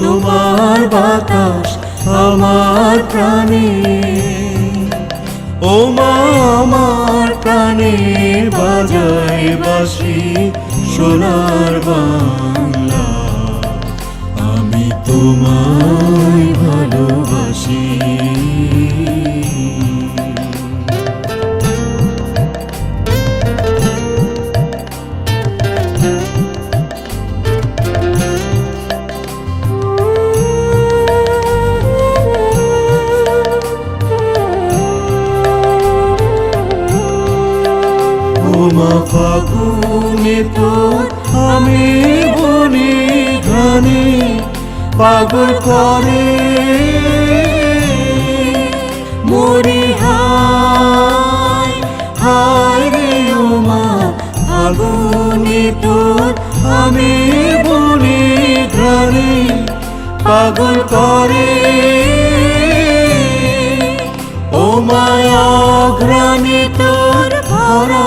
তোমার বাতাস আমার প্রাণে। ও মা আমার প্রাণে বাজায় বাসি সোনার বাংলা ওমা ফাগুনে তোর আমি বনে ঘানে পাগল করে। মরি হায় হায় রে ওমা ফাগুনে তোর আমি বনে ঘানে পাগল করে। ও মায়া ঘ্রাণে তোর ভরা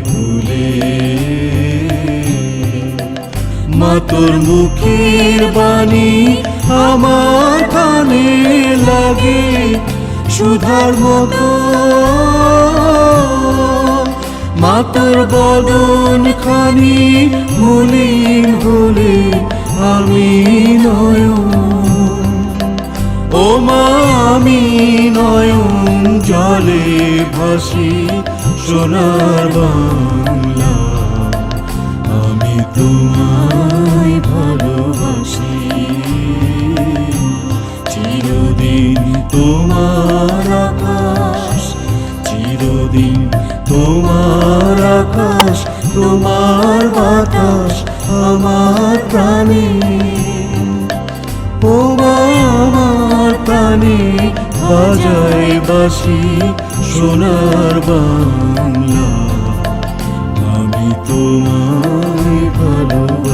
কুলে কুলে মাতর মুখের বাণী আমার কানে লাগে, সুধার মতো। মাতর বদন খানি মলিন হলে আমি নয়ন। ও মা, আমি নয়ন জলে ভাসি সোনার বাংলা, আমি তোমায় ভালোবাসি। চিরদিন তোমার আকাশ, চিরদিন তোমার আকাশ, তোমার বাতাস আমার প্রাণে। ও আমার প্রাণে বাজায় বাসি সোনার বাংলা। আমি তোমায় ভালোবাসি।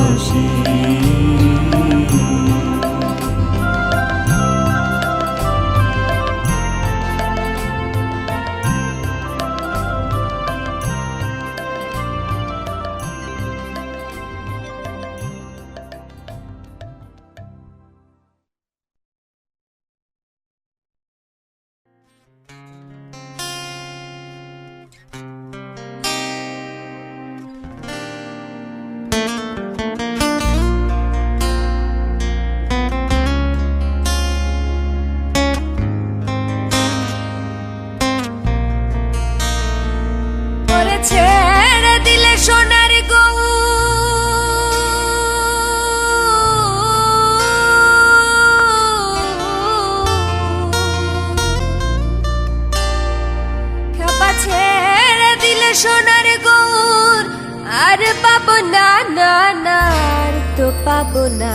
পাবো না।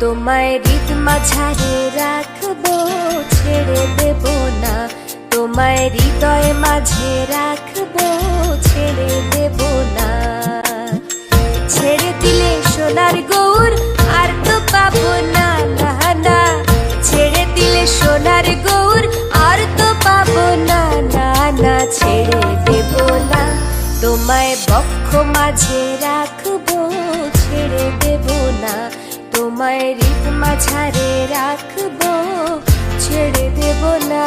তোমায় রীত মাঝারে রাখব, ছেড়ে দেব না। তোমায় হৃদয় মাঝে রাখব, ছেড়ে দেব না। মাঝে রাখব ছেড়ে দেব না। তোমায় রিপ মাঝারে রাখব ছেড়ে দেব না।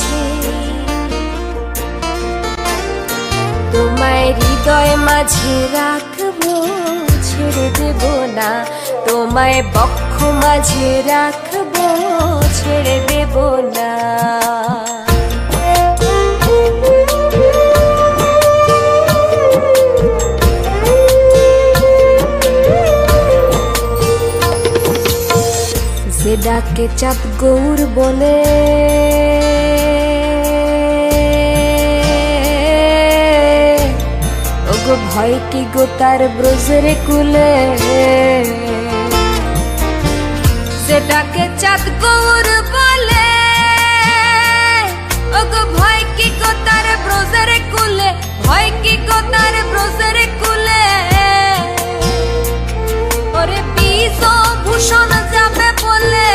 হৃদয় তোমায় হৃদয় মাঝে রাখব, ছেড়ে দেব না। তোমায় বক্ষ মাঝে রাখব, ছেড়ে দেব না। ডাকে চাঁদ গৌর বলে ভয় কি গো তার ব্রজরে কুলে? সেটাকে চাঁদ গৌর বলে, ওগো ভয় কি গো তার ব্রজরে কুলে? ভয় কি গো তার ব্রজরে কুলে? ওরে বিষ ভূষণ যাবে বলে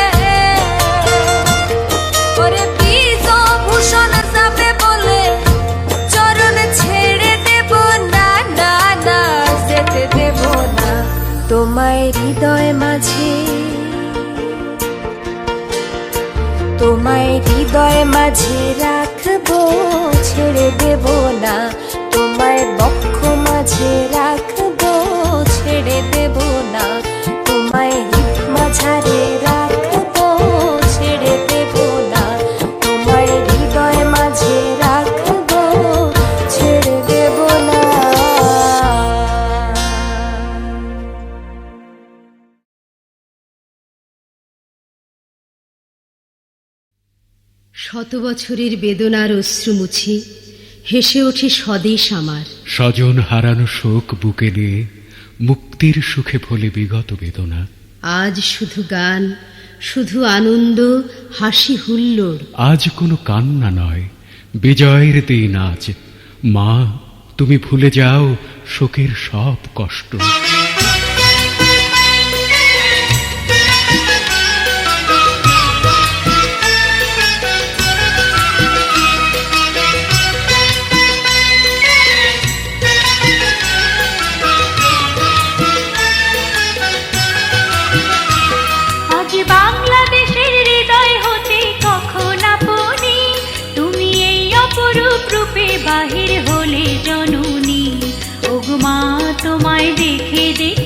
হৃদয় মাঝে। তোমায় হৃদয় মাঝে রাখব, ছেড়ে দেব না। তোমায় বক্ষ মাঝে রাখব, ছেড়ে দেব না। তোমায় মাঝারে রাখব শত বছরের বেদনার অশ্রু মুছি হেসে ওঠে স্বদেশ আমার। স্বজন হারানো শোক বুকে নিয়ে মুক্তির সুখে ভোলে বিগত বেদনা। আজ শুধু গান শুধু আনন্দ হাসি হুল্লোড়। আজ কোনো কান্না নয় বিজয়ের দিন আজ। মা তুমি ভুলে যাও শোকের সব কষ্ট। दिखे दिखे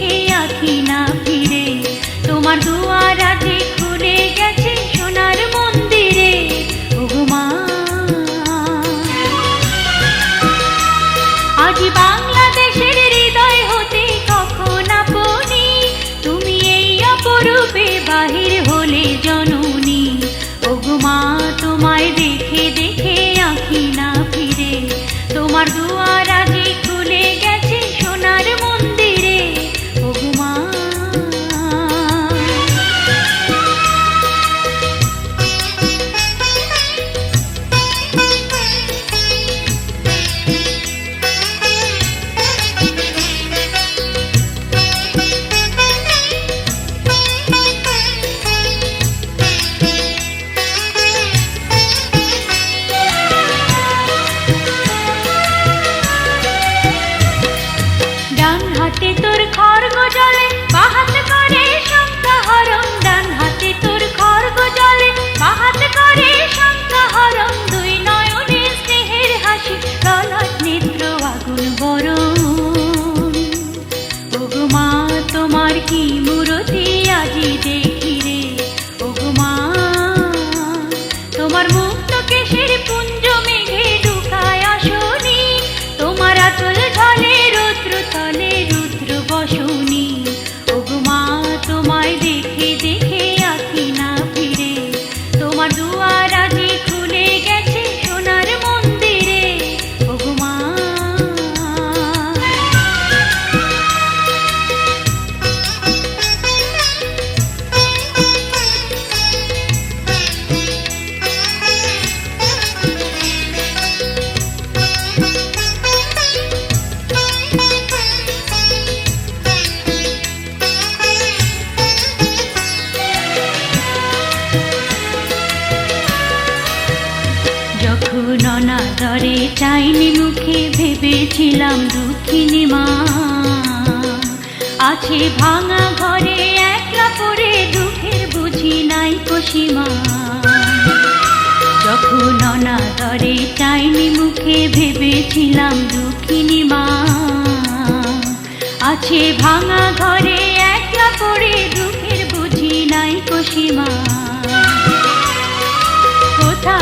চাইনি মুখে ভেবেছিলাম দুঃখিনী মা। আছে ভাঙা ঘরে একলা পড়ে দুঃখের বুঝি নাই কষিমা যখন অনাদরে চাইনি মুখে ভেবেছিলাম দুঃখিনী মা। আছে ভাঙা ঘরে একলা পড়ে দুঃখের বুঝি নাই কষিমা কোথা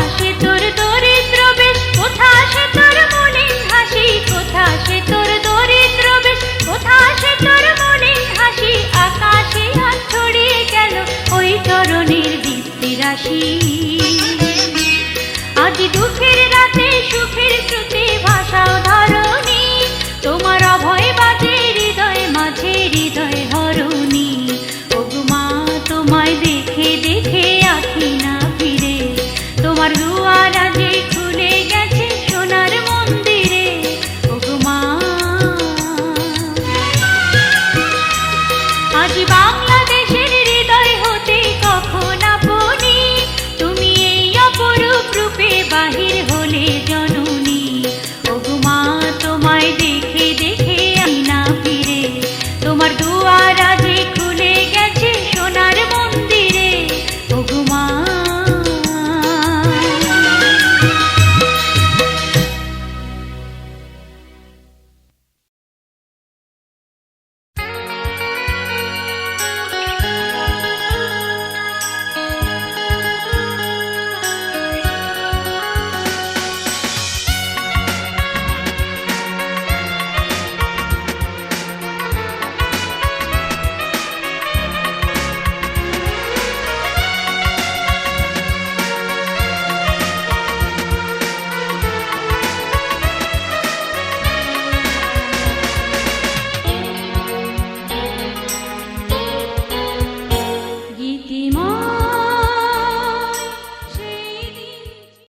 চরণের দীপ্তি রাশি। আজ দুঃখের রাতে সুখের শ্রুতি ভাষাও ধরণী। তোমার অভয় বাজে